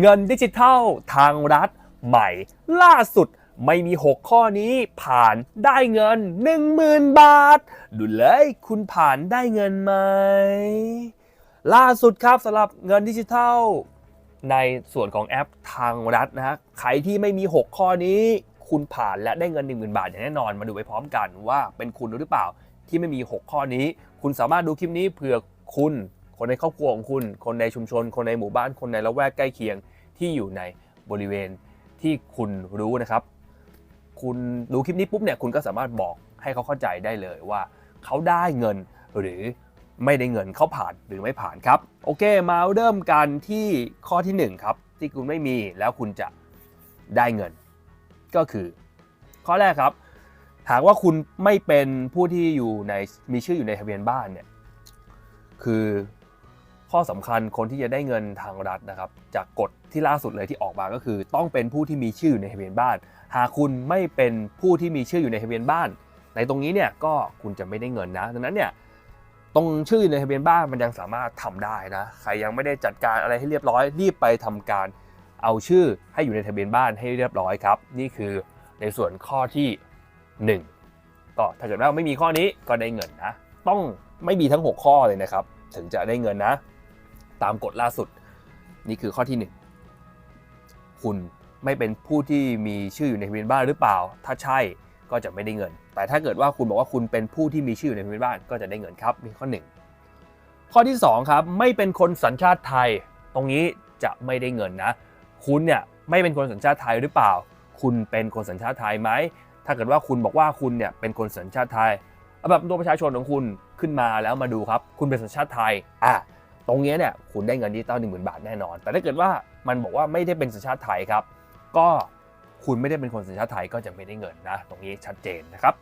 เงินดิจิทัลทางรัฐใหม่ ล่าสุดไม่มี 6 ข้อนี้ผ่านได้เงิน 10,000 บาท ดูเลยคุณผ่านได้เงินไหม ล่าสุดครับสำหรับเงินดิจิทัล ในส่วนของแอปทางรัฐนะฮะใครที่ไม่มี 6 ข้อนี้คุณผ่านและได้เงิน 10,000 บาทอย่างแน่นอนมาดูไปพร้อมกันว่าเป็นคุณหรือเปล่าที่ไม่มี 6 ข้อนี้ คุณสามารถดูคลิปนี้เผื่อคุณ คนในครอบครัวของคุณ คนในชุมชน คนในหมู่บ้าน คนในละแวกใกล้เคียงที่อยู่ในบริเวณที่คุณรู้นะครับ คุณดูคลิปนี้ปุ๊บเนี่ยคุณก็สามารถบอกให้เขาเข้าใจได้เลยว่า เขาได้เงินหรือไม่ได้เงินเขาผ่านหรือไม่ผ่านครับ โอเค มาเริ่มกันที่ข้อที่หนึ่งครับ ที่คุณไม่มีแล้วคุณจะได้เงิน ก็คือ ข้อแรกครับ หากว่าคุณไม่เป็นผู้ที่อยู่ในมีชื่ออยู่ในทะเบียนบ้านเนี่ยคือ ข้อสำคัญคนที่จะได้เงินทางรัฐนะครับ จากกฎที่ล่าสุดเลยที่ออกมาก็คือ ต้องเป็นผู้ที่มีชื่ออยู่ในทะเบียนบ้าน หากคุณไม่เป็นผู้ที่มีชื่ออยู่ในทะเบียนบ้าน ในตรงนี้เนี่ยก็คุณจะไม่ได้เงินนะดังนั้นเนี่ยตรงชื่ออยู่ในทะเบียนบ้านมันยังสามารถทำได้นะใครยังไม่ได้จัดการอะไรให้เรียบร้อยรีบไปทำการเอาชื่อให้อยู่ในทะเบียนบ้านให้เรียบร้อยครับ นี่คือในส่วนข้อที่ 1 ก็ถ้าเกิดว่าไม่มีข้อนี้ก็ได้เงินนะ ต้องไม่มีทั้ง 6 ข้อเลยนะครับ ถึงจะได้เงินนะ ตามกฎล่าสุด นี่คือข้อที่ 1 คุณไม่เป็นผู้ที่มีชื่ออยู่ในทะเบียนบ้านหรือเปล่า ถ้าใช่ก็จะไม่ได้เงิน แต่ถ้าเกิดว่าคุณบอกว่าคุณเป็นผู้ที่มีชื่ออยู่ในทะเบียนบ้านก็จะได้เงินครับนี่ข้อ 1 ข้อที่2ครับไม่เป็นคนสัญชาติไทย ตรงนี้จะไม่ได้เงินนะ คุณเนี่ยไม่เป็นคนสัญชาติไทยหรือเปล่า คุณเป็นคนสัญชาติไทยไหมถ้าเกิดว่าคุณบอกว่าคุณเนี่ยเป็นคนสัญชาติไทยเอาแบบตัวประชาชนของคุณขึ้นมาแล้วมาดูครับ คุณเป็นสัญชาติไทยอะ ตรงนี้เนี่ยคุณได้เงินดิจิตอลหนึ่งหมื่นบาทแน่นอน แต่ถ้าเกิดว่ามันบอกว่าไม่ได้เป็นสัญชาติไทยครับ ก็คุณไม่ได้เป็นคนสัญชาติไทยก็จะไม่ได้เงินนะ ตรงนี้ชัดเจนนะครับ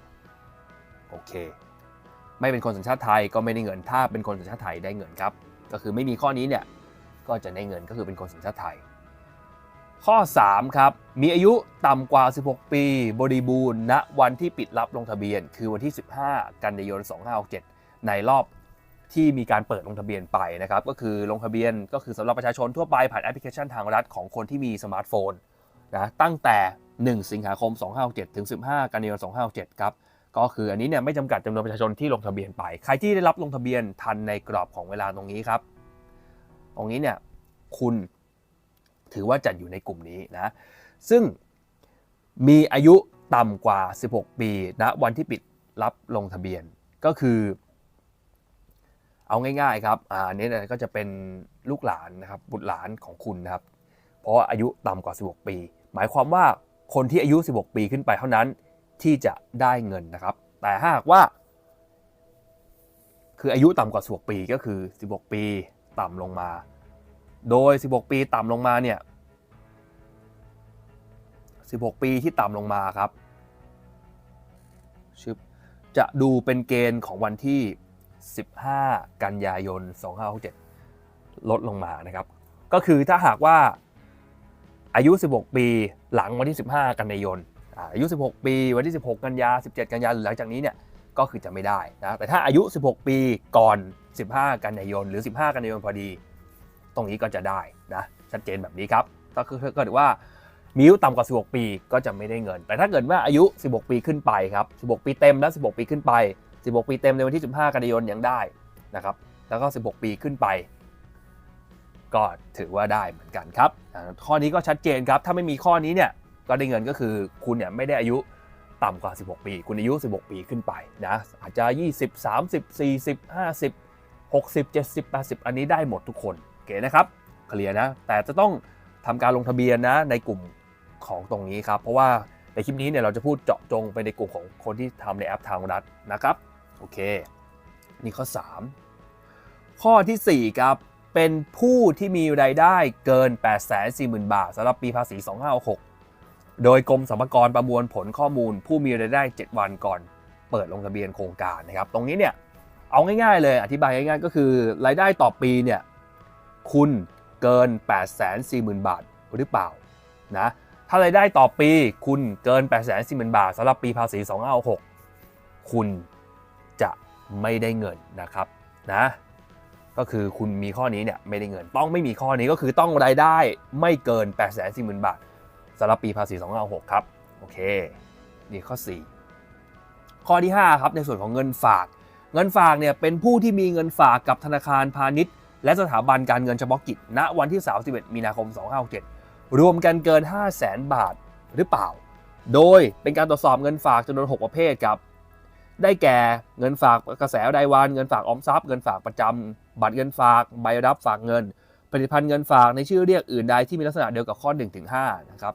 โอเค ไม่เป็นคนสัญชาติไทยก็ไม่ได้เงิน ถ้าเป็นคนสัญชาติไทยได้เงินครับ ก็คือไม่มีข้อนี้เนี่ยก็จะได้เงินก็คือเป็นคนสัญชาติไทย ข้อ 3 ครับ มีอายุต่ำกว่า 16 ปี บริบูรณ์ณวันที่ปิดรับลงทะเบียน คือวันที่ 15 กันยายน 2567 ในรอบ ที่มีการเปิดลงทะเบียนไปนะครับก็คือลงทะเบียนก็คือสำหรับประชาชนทั่วไปผ่านแอปพลิเคชันทางรัฐของคนที่มีสมาร์ทโฟนนะตั้งแต่ 1 สิงหาคม 2567ถึง 15 กันยายน2567ครับก็คืออันนี้เนี่ยไม่จำกัดจำนวนประชาชนที่ลงทะเบียนไป ใครที่ได้รับลงทะเบียนทันในกรอบของเวลาตรงนี้ครับ ตรงนี้เนี่ยคุณถือว่าจัดอยู่ในกลุ่มนี้นะซึ่งมีอายุต่ำกว่า 16 ปีณนะวันที่ปิดรับลงทะเบียนก็คือ เอาง่ายๆครับอันนี้ก็จะเป็นลูกหลานนะครับบุตรหลานของคุณนะครับ เพราะอายุต่ำกว่า 16 ปี หมายความว่าคนที่อายุ 16 ปีขึ้นไปเท่านั้นที่จะได้เงินนะครับ แต่หากว่า คืออายุต่ำกว่า 16 ปีก็คือ 16 ปีต่ำลงมา โดย 16 ปีต่ำลงมาเนี่ย 16 ปีที่ต่ำลงมาครับชึบจะดูเป็นเกณฑ์ของวันที่ 15 กันยายน 2567 ลดลงมานะครับ ก็คือถ้าหากว่าอายุ 16 ปีหลังวันที่ 15 กันยายนอายุ 16 ปีวันที่ 16 กันยา 17 กันยาหรือหลังจากนี้เนี่ยก็คือจะไม่ได้นะแต่ถ้าอายุ 16 ปีก่อน 15 กันยายนหรือ 15 กันยายนพอดี ตรงนี้ก็จะได้นะชัดเจนแบบนี้ครับก็คือถ้าเกิดว่ามีอายุต่ำกว่า 16 ปีก็จะไม่ได้เงิน แต่ถ้าเกิดว่าอายุ 16 ปีขึ้นไปครับ 16 ปีเต็มและ16 ปีขึ้นไป 16 ปีเต็มในวันที่ 15 กันยายนยังได้นะครับ แล้วก็ 16 ปีขึ้นไป ก็ถือว่าได้เหมือนกันครับ ข้อนี้ก็ชัดเจนครับ ถ้าไม่มีข้อนี้เนี่ย ก็ได้เงินก็คือคุณเนี่ยไม่ได้อายุต่ำกว่า 16 ปี คุณอายุ 16 ปีขึ้นไปนะ อาจจะ 20 30 40 50 60 70 80 อันนี้ได้หมดทุกคนโอเคนะครับ เคลียร์นะ แต่จะต้องทำการลงทะเบียนนะในกลุ่มของตรงนี้ครับ เพราะว่าในคลิปนี้เนี่ยเราจะพูดเจาะจงไปในกลุ่มของคนที่ทำในแอปทางรัฐนะครับ โอเค นี่ข้อ 3 ข้อทีสี่ 4 ครับ เป็นผู้ที่มีรายได้เกิน 840,000 บาทสำหรับปีภาษี 2566 โดยกรมสรรพากรประมวลผลข้อมูล ผู้มีรายได้ 7 วันก่อน เปิดลงทะเบียนโครงการนะครับ ตรงนี้เนี่ยเอาง่ายๆเลยอธิบายง่ายๆ ก็คือรายได้ต่อปีเนี่ยคุณเกิน 840,000 บาทหรือเปล่านะถ้ารายได้ต่อปีคุณเกิน 840,000 บาทสำหรับปีภาษี 2566 คุณ ไม่ได้เงินนะครับนะก็คือคุณมีข้อนี้เนี่ยไม่ได้เงิน ต้องไม่มีข้อนี้ก็คือต้องรายได้ไม่เกิน 8 4 0 0 0 0 บาทสำหรับปีภาษี2566ครับโอเคนี่ข้อ 4 ข้อที่ 5 ครับ ในส่วนของเงินฝาก เงินฝากเนี่ยเป็นผู้ที่มีเงินฝากกับธนาคารพาณิชย์ และสถาบันการเงินเฉพาะกิจ ณ วันที่ 31 มีนาคม 2567 รวมกันเกิน 5 0 0แสนบาทหรือเปล่า โดยเป็นการตรวจสอบเงินฝากจำนวน 6 ประเภทครับ ได้แก่เงินฝากกระแสรายวัน เงินฝากออมทรัพย์เงินฝากประจำบัตรเงินฝากใบรับฝากเงิน ผลิตภัณฑ์เงินฝากในชื่อเรียกอื่นใดที่มีลักษณะเดียวกับข้อ1ถึง5นะครับ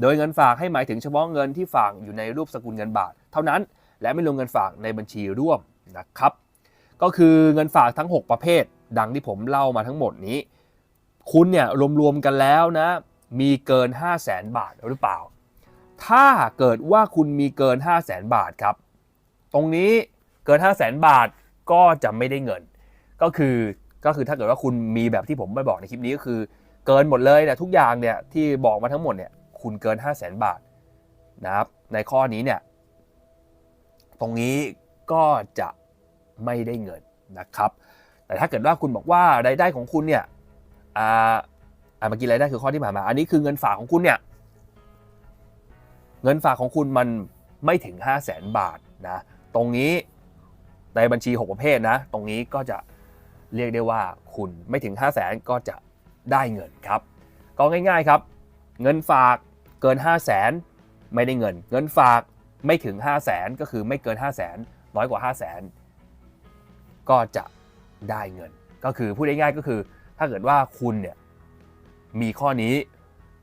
โดยเงินฝากให้หมายถึงเฉพาะเงินที่ฝากอยู่ในรูปสกุลเงินบาท เท่านั้น และไม่รวมเงินฝากในบัญชีร่วมนะครับก็คือเงินฝากทั้ง 6 ประเภท ดังที่ผมเล่ามาทั้งหมดนี้ คุณเนี่ยรวมๆกันแล้วนะ มีเกิน 5 0 0แสนบาทหรือเปล่า ถ้าเกิดว่าคุณมีเกิน 5 0 0แสนบาทครับ ตรงนี้เกิน 5 0 0แสนบาทก็จะไม่ได้เงิน ก็คือก็คือถ้าเกิดว่าคุณมีแบบที่ผมไม่บอกในคลิปนี้ก็คือ เกินหมดเลยเนี่ยทุกอย่างเนี่ยที่บอกมาทั้งหมดเนี่ยคุณเกิน 5 0 0แสนบาทนะครับในข้อนี้เนี่ยตรงนี้ก็จะไม่ได้เงินนะครับ แต่ถ้าเกิดว่าคุณบอกว่ารายได้ของคุณเนี่ยอ่าอ่าเมื่อกี้รายได้คือข้อที่ผ่านมา อันนี้คือเงินฝากของคุณเนี่ยเงินฝากของคุณมันไม่ถึง 5 0 0แสนบาทนะ ตรงนี้ในบัญชี 6 ประเภทนะ ตรงนี้ก็จะเรียกได้ว่าคุณไม่ถึง 5 0 0แสนก็จะได้เงินครับ ก็ง่ายๆครับ เงินฝากเกิน 5 0 0แสนไม่ได้เงิน เงินฝากไม่ถึง 5 0 0แสนก็คือไม่เกิน 5 0 0แสนน้อยกว่า 5 0 0แสนก็จะได้เงิน ก็คือพูดง่ายๆก็คือ ถ้าเกิดว่าคุณเนี่ยมีข้อนี้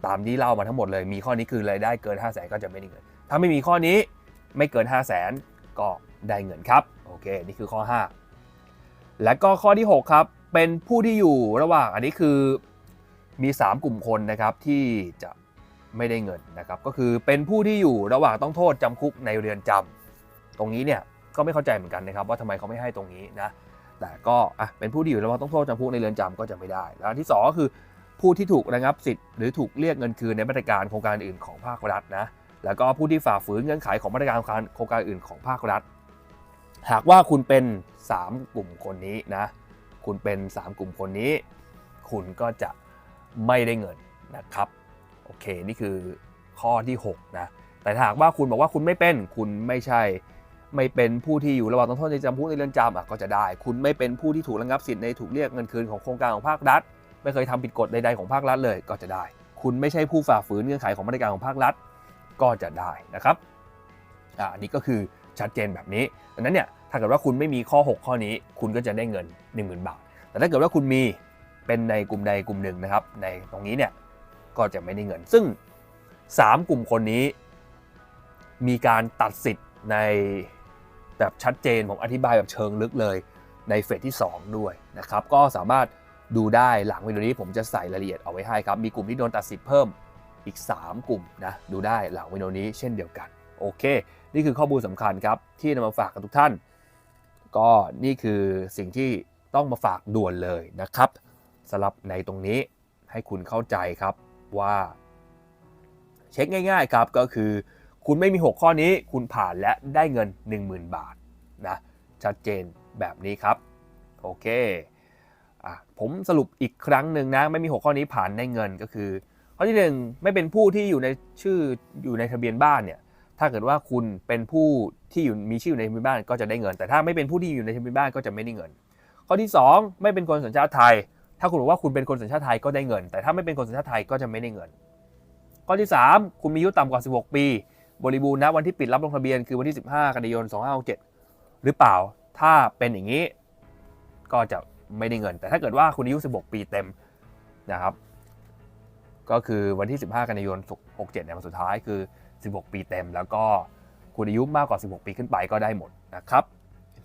ตามที่เล่ามาทั้งหมดเลย มีข้อนี้คือรายได้เกิน 5 0 0แสนก็จะไม่ได้เงิน ถ้าไม่มีข้อนี้ไม่เกิน 5 0 0แสน ก็ได้เงินครับ โอเค นี่คือข้อ 5 และก็ข้อที่ 6 ครับ เป็นผู้ที่อยู่ระหว่างอันนี้คือมี 3 กลุ่มคนนะครับที่จะไม่ได้เงินนะครับก็คือเป็นผู้ที่อยู่ระหว่างต้องโทษจำคุกในเรือนจำตรงนี้เนี่ยก็ไม่เข้าใจเหมือนกันนะครับว่าทำไมเขาไม่ให้ตรงนี้นะแต่ก็อะเป็นผู้ที่อยู่ระหว่างต้องโทษจำคุกในเรือนจำก็จะไม่ได้ แล้วที่ 2 ก็คือผู้ที่ถูกระงับสิทธิ์หรือถูกเรียกเงินคืนในมาตรการโครงการอื่นของภาครัฐนะ แล้วก็ผู้ที่ฝ่าฝืนเงื่อนไขของมาตรการโครงการอื่นของภาครัฐ หากว่าคุณเป็น 3 กลุ่มคนนี้นะ คุณเป็น 3 กลุ่มคนนี้ คุณก็จะไม่ได้เงินนะครับ โอเค นี่คือข้อที่ 6 นะ แต่หากว่าคุณบอกว่าคุณไม่เป็น คุณไม่ใช่ ไม่เป็นผู้ที่อยู่ระหว่างต้องโทษในจำคุกในเรือนจำอะก็จะได้ คุณไม่เป็นผู้ที่ถูกระงับสิทธิ์ในถูกเรียกเงินคืนของโครงการของภาครัฐ ไม่เคยทำผิดกฎใดๆของภาครัฐเลยก็จะได้ คุณไม่ใช่ผู้ฝ่าฝืนเงื่อนไขของมาตรการของภาครัฐ ก็จะได้นะครับอันนี้ก็คือชัดเจนแบบนี้ดังนั้นเนี่ยถ้าเกิดว่าคุณไม่มีข้อ 6 ข้อนี้ คุณก็จะได้เงิน 10,000 บาท แต่ถ้าเกิดว่าคุณมีเป็นในกลุ่มใดกลุ่มหนึ่งนะครับ ในตรงนี้เนี่ยก็จะไม่ได้เงิน ซึ่ง 3 กลุ่มคนนี้ มีการตัดสิทธิ์ในแบบชัดเจนผมอธิบายแบบเชิงลึกเลยในเฟสที่ 2 ด้วยนะครับ ก็สามารถดูได้หลังวิดีโอนี้ผมจะใส่รายละเอียดเอาไว้ให้ครับ มีกลุ่มที่โดนตัดสิทธิ์เพิ่ม อีก 3 กลุ่มนะดูได้หลังวิดีโอนี้เช่นเดียวกัน โอเค นี่คือข้อมูลสำคัญครับ ที่นำมาฝากกับทุกท่าน ก็นี่คือสิ่งที่ต้องมาฝากด่วนเลยนะครับสำหรับในตรงนี้ให้คุณเข้าใจครับว่า เช็คง่าย ๆครับก็คือ คุณไม่มี 6 ข้อนี้คุณผ่านและได้เงิน 10,000 บาทนะชัดเจนแบบนี้ครับ โอเคอผมสรุปอีกครั้งหนึ่งนะ ไม่มี 6 ข้อนี้ผ่านได้เงินก็คือ ข้อที่ 1 ไม่เป็นผู้ที่อยู่ในชื่ออยู่ในทะเบียนบ้านเนี่ยถ้าเกิดว่าคุณเป็นผู้ที่อยู่มีชื่ออยู่ในทะเบียนบ้านก็จะได้เงิน แต่ถ้าไม่เป็นผู้ที่อยู่ในทะเบียนบ้านก็จะไม่ได้เงิน ข้อที่ 2 ไม่เป็นคนสัญชาติไทย ถ้าคุณบอกว่าคุณเป็นคนสัญชาติไทยก็ได้เงิน แต่ถ้าไม่เป็นคนสัญชาติไทยก็จะไม่ได้เงิน ข้อที่ 3 คุณมีอายุต่ำกว่า 16 ปี บริบูรณ์นะวันที่ปิดรับลงทะเบียนคือวันที่ 15 กันยายน2567หรือเปล่าถ้าเป็นอย่างนี้ ก็จะไม่ได้เงิน แต่ถ้าเกิดว่าคุณอายุ 16 ปีเต็มนะครับ ก็คือวันที่ 15 กันยายน67เนี่ยวันสุดท้ายคือ 16 ปีเต็ม แล้วก็คุณอายุมากกว่า 16 ปีขึ้นไปก็ได้หมดนะครับ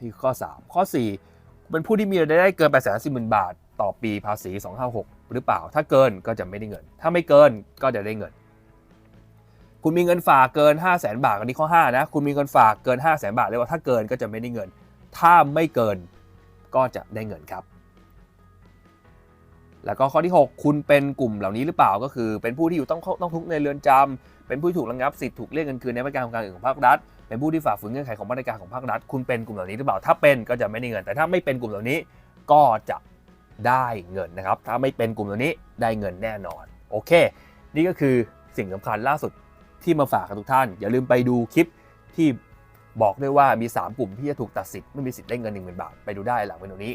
ที่ข้อ 3 ข้อ 4 เป็นผู้ที่มีรายได้เกิน8 4 0 0 0 0บาท ต่อปีภาษี 256 หรือเปล่า ถ้าเกินก็จะไม่ได้เงิน ถ้าไม่เกินก็จะได้เงิน คุณมีเงินฝากเกิน 5 0 0แสนบาทอันนี้ข้อ 5 นะ คุณมีเงินฝากเกิน 5 0 0แสนบาทเรียกว่าถ้าเกินก็จะไม่ได้เงิน ถ้าไม่เกินก็จะได้เงินครับ แล้วก็ข้อที่ 6 คุณเป็นกลุ่มเหล่านี้หรือเปล่าก็คือ เป็นผู้ที่อยู่ต้องต้องทุกข์ในเรือนจำเป็นผู้ถูกระงับสิทธิ์ถูกเรียกเงินคืนในมาตรการของการอื่นของภาครัฐ เป็นผู้ที่ฝ่าฝืนเงื่อนไขของมาตรการของภาครัฐ คุณเป็นกลุ่มเหล่านี้หรือเปล่า ถ้าเป็นก็จะไม่ได้เงิน แต่ถ้าไม่เป็นกลุ่มเหล่านี้ก็จะได้เงินนะครับ ถ้าไม่เป็นกลุ่มตัวนี้ได้เงินแน่นอน โอเค นี่ก็คือสิ่งสำคัญล่าสุดที่มาฝากกับทุกท่าน อย่าลืมไปดูคลิปที่บอกด้วยว่ามี 3 กลุ่มที่จะถูกตัดสิทธิ์ไม่มีสิทธิ์ได้เงิน 1 0,000 บาท ไปดูได้หลังวิดีโอนี้